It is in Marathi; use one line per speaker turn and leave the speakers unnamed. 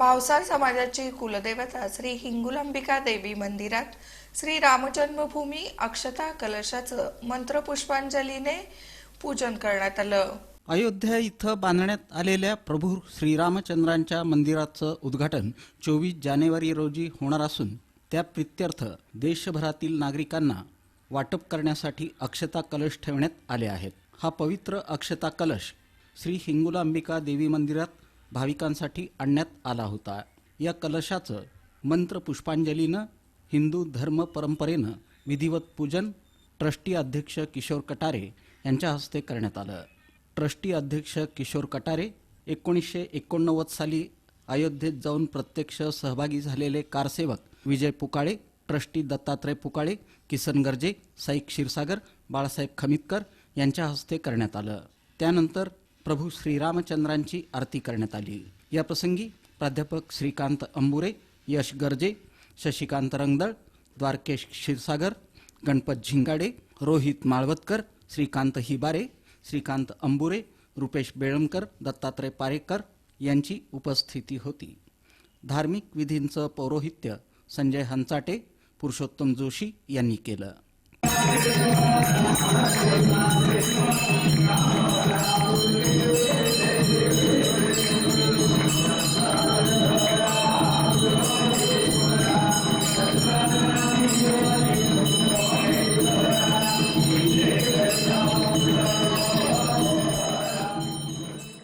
भावसार समाजाची कुलदेवता श्री हिंगुलांबिका देवी मंदिरात श्री रामजन्मभूमी अक्षता कलशाचं मंत्रपुष्पांजलीने पूजन करण्यात आलं.
अयोध्या इथं बांधण्यात आलेल्या प्रभू श्रीरामचंद्रांच्या मंदिराचं उद्घाटन चोवीस जानेवारी रोजी होणार असून त्या प्रित्यर्थ देशभरातील नागरिकांना वाटप करण्यासाठी अक्षता कलश ठेवण्यात आले आहेत. हा पवित्र अक्षता कलश श्री हिंगुलांबिका देवी मंदिरात भाविकांसाठी आणण्यात आला होता. या कलशाचं मंत्र पुष्पांजलीनं हिंदू धर्म परंपरेनं विधिवत पूजन ट्रस्टी अध्यक्ष किशोर कटारे यांच्या हस्ते करण्यात आलं. ट्रस्टी अध्यक्ष किशोर कटारे एकोणीसशे एकोणनव्वद साली अयोध्येत जाऊन प्रत्यक्ष सहभागी झालेले कारसेवक विजय पुकाळे ट्रस्टी दत्तात्रय पुकाळे किसन गर्जे साई क्षीरसागर बाळासाहेब खमितकर यांच्या हस्ते करण्यात आलं. त्यानंतर प्रभू श्रीरामचंद्रांची आरती करण्यात आली. या प्रसंगी प्राध्यापक श्रीकांत अंबुरे यश गर्जे शशिकांत रंगदळ द्वारकेश क्षीरसागर गणपत झिंगाडे रोहित माळवतकर श्रीकांत हिबारे श्रीकांत अंबुरे रुपेश बेळमकर दत्तात्रय पारेकर यांची उपस्थिती होती. धार्मिक विधींचं पौरोहित्य संजय हंचाटे पुरुषोत्तम जोशी यांनी केलं.